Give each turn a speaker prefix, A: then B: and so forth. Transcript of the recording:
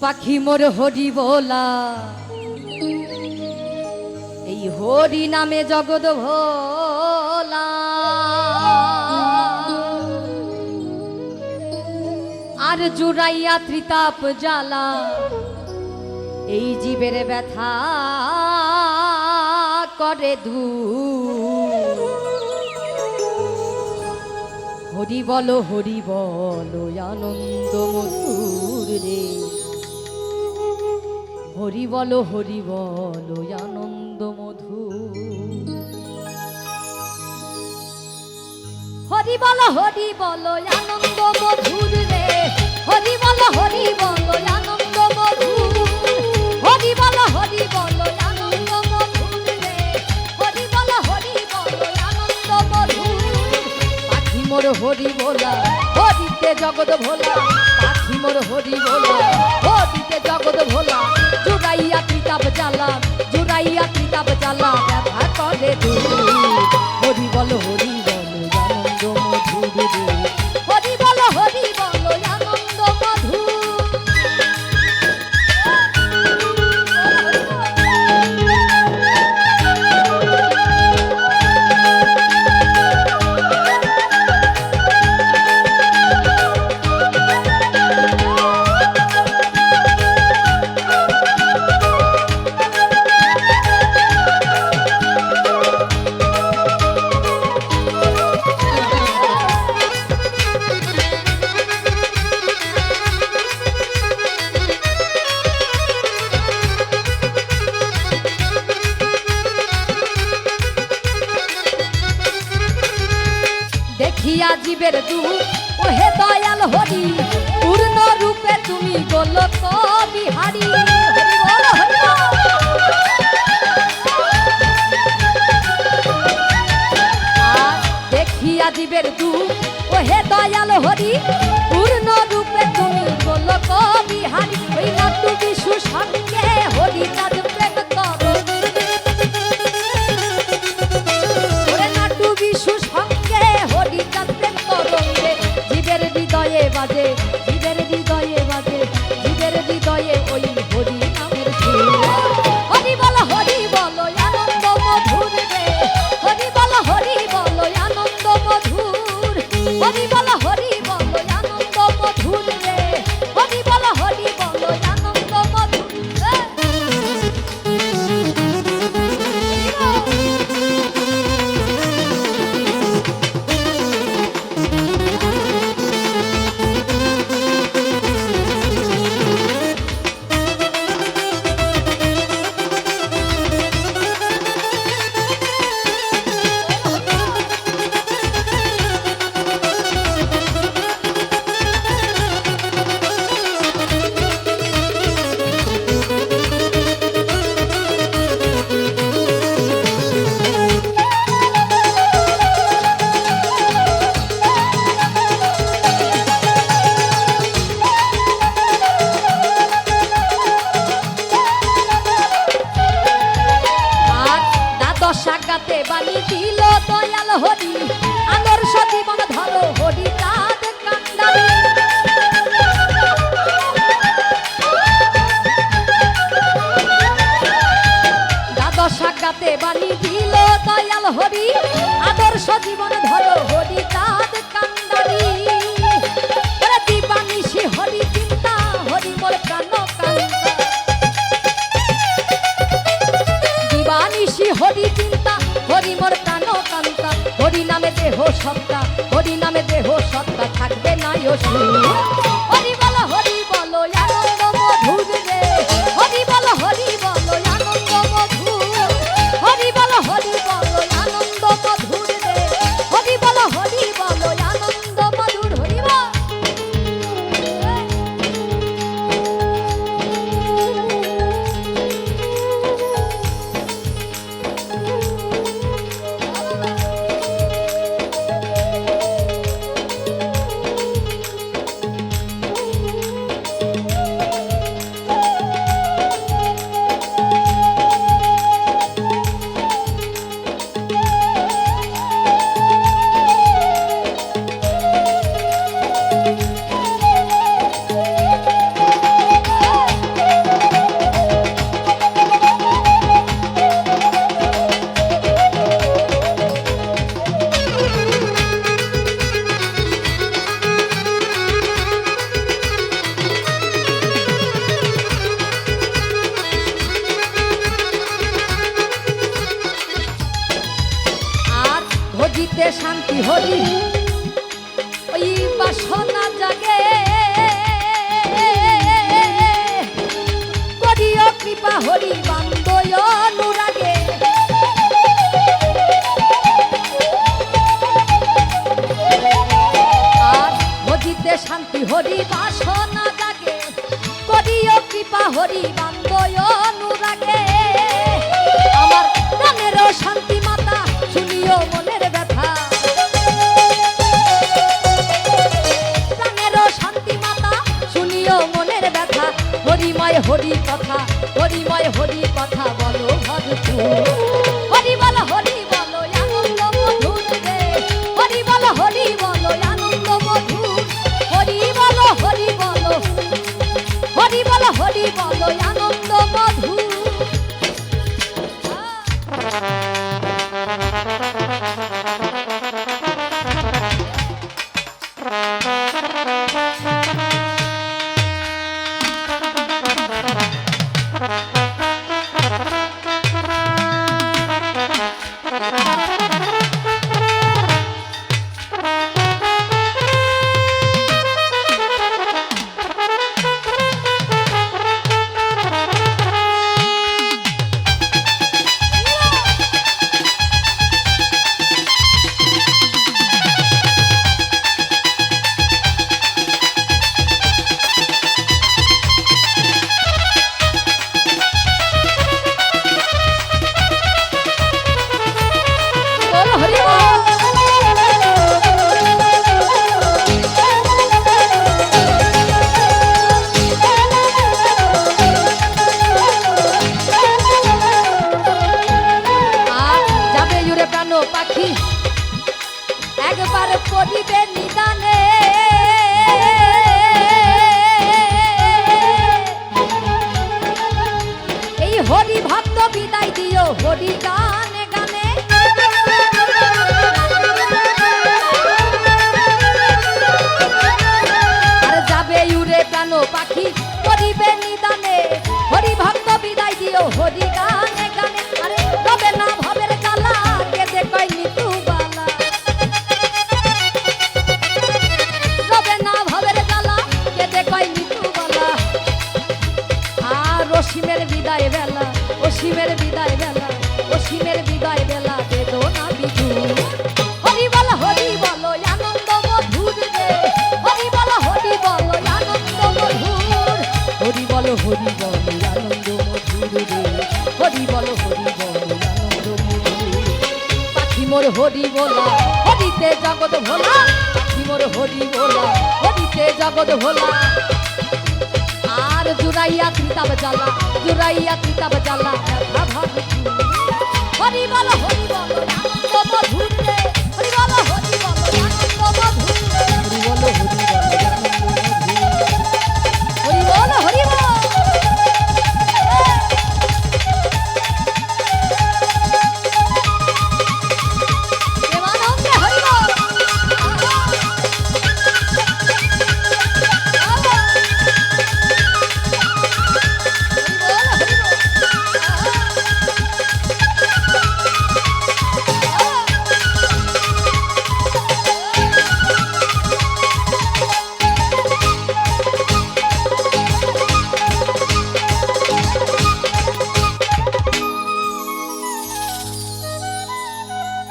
A: পাখি মোর হরি বলা এই হরি নামে জগৎ ভোলা। আর জুড়াইয়া ত্রিতাপ জ্বালা, এই জীবের ব্যথা করে ধু হরি বলো হরি বলো আনন্দ মধুর রে। হরি বলো হরি বলো আনন্দ মধু। হরি বলো হরি বলো আনন্দ মধুর রে। হরি বলো হরি বলো আনন্দ মোর হরি বোলা, হরিতে জগৎ ভোলা, পাখি মোর হরি বোলা, হরিতে জগৎ ভোলা, জুড়াইয়া কিতাব জ্বালা, জুড়াইয়া কিতাব জ্বালা, ব্যথা করে হরি বল, হরি দেখিয়া জীবের দুঃখ ওহে দয়াল হরি পূর্ণ রূপে তুমি গোলক বিহারি আজ্ঞাতে বাণী দিল দয়াল হরি। আদর্শ জীবন ধরো হরি চাঁদ কান্দারি। দিবানিশি হরি চিন্তা, হরি মোর প্রাণ কান্তা হরি চিন্তা, হরি মোর প্রাণ কান্তা। হরি নামে দেহ সত্তা, হরি নামে দেহ সত্তা, থাকবে না অসু হরি হরিময়, হরি কথা বলো ভরপুর হরি বল, হরি বলো, আনন্দ মধুর রে। হরি বল, হরি বলো, আনন্দ মধুর। হরি বল, হরি বলো, হরি বল, হরি বলো, আনন্দ মধুর। বল হরি বল, আনন্দ মধুর রে। হরি বল হরি বল, আনন্দ মধুর পাখি মোর হরি বলা, হরিতে জগৎ ভোলা। পাখি মোর হরি বলা, হরিতে জগৎ ভোলা। আর জুরাইয়া ত্রিতাব জ্বালা জুরাইয়া ত্রিতাব জ্বালা হরি বল, হরি